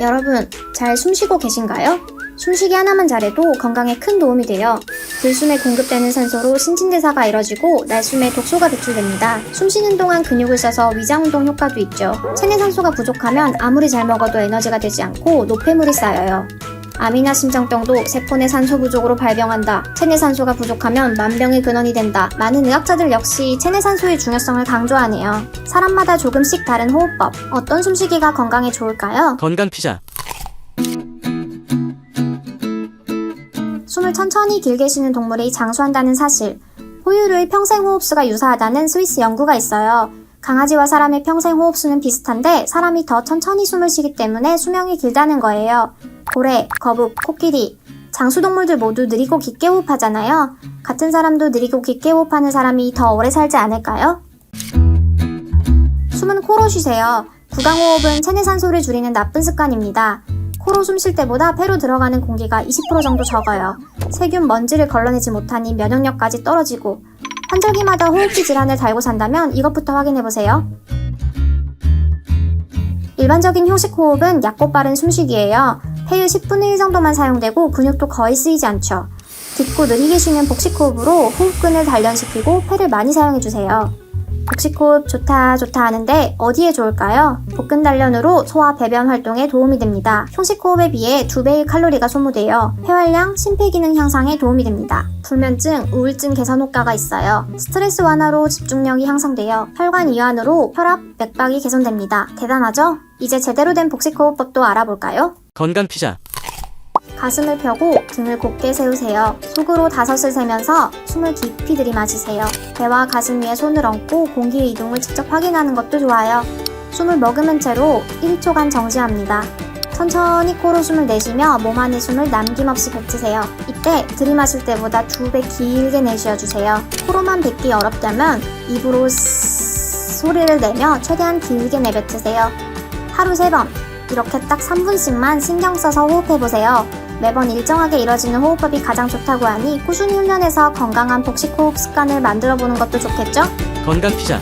여러분, 잘 숨 쉬고 계신가요? 숨쉬기 하나만 잘해도 건강에 큰 도움이 돼요. 들숨에 공급되는 산소로 신진대사가 이뤄지고 날숨에 독소가 배출됩니다. 숨쉬는 동안 근육을 써서 위장운동 효과도 있죠. 체내 산소가 부족하면 아무리 잘 먹어도 에너지가 되지 않고 노폐물이 쌓여요. 암이나 심장병도 세포 내 산소 부족으로 발병한다. 체내 산소가 부족하면 만병의 근원이 된다. 많은 의학자들 역시 체내 산소의 중요성을 강조하네요. 사람마다 조금씩 다른 호흡법. 어떤 숨쉬기가 건강에 좋을까요? 건강 피자. 숨을 천천히 길게 쉬는 동물이 장수한다는 사실. 포유류의 평생 호흡수가 유사하다는 스위스 연구가 있어요. 강아지와 사람의 평생 호흡수는 비슷한데 사람이 더 천천히 숨을 쉬기 때문에 수명이 길다는 거예요. 고래, 거북, 코끼리. 장수동물들 모두 느리고 깊게 호흡하잖아요. 같은 사람도 느리고 깊게 호흡하는 사람이 더 오래 살지 않을까요? 숨은 코로 쉬세요. 구강호흡은 체내 산소를 줄이는 나쁜 습관입니다. 코로 숨 쉴 때보다 폐로 들어가는 공기가 20% 정도 적어요. 세균 먼지를 걸러내지 못하니 면역력까지 떨어지고 환절기마다 호흡기 질환을 달고 산다면 이것부터 확인해보세요. 일반적인 효식 호흡은 얕고 빠른 숨쉬기예요. 폐의 10분의 1 정도만 사용되고 근육도 거의 쓰이지 않죠. 깊고 느리게 쉬는 복식호흡으로 호흡근을 단련시키고 폐를 많이 사용해주세요. 복식호흡 좋다 좋다 하는데 어디에 좋을까요? 복근 단련으로 소화 배변 활동에 도움이 됩니다. 효식호흡에 비해 2배의 칼로리가 소모되어 폐활량, 심폐기능 향상에 도움이 됩니다. 불면증, 우울증 개선 효과가 있어요. 스트레스 완화로 집중력이 향상되어 혈관 이완으로 혈압, 맥박이 개선됩니다. 대단하죠? 이제 제대로 된 복식호흡법도 알아볼까요? 건강 피자. 가슴을 펴고 등을 곧게 세우세요. 속으로 다섯을 세면서 숨을 깊이 들이마시세요. 배와 가슴 위에 손을 얹고 공기의 이동을 직접 확인하는 것도 좋아요. 숨을 머금은 채로 1초간 정지합니다. 천천히 코로 숨을 내쉬며 몸 안의 숨을 남김없이 뱉으세요. 이때 들이마실 때보다 두 배 길게 내쉬어 주세요. 코로만 뱉기 어렵다면 입으로 소리를 내며 최대한 길게 내뱉으세요. 하루 세번 이렇게 딱 3분씩만 신경 써서 호흡해보세요. 매번 일정하게 이뤄지는 호흡법이 가장 좋다고 하니 꾸준히 훈련해서 건강한 복식 호흡 습관을 만들어 보는 것도 좋겠죠? 건강 피자.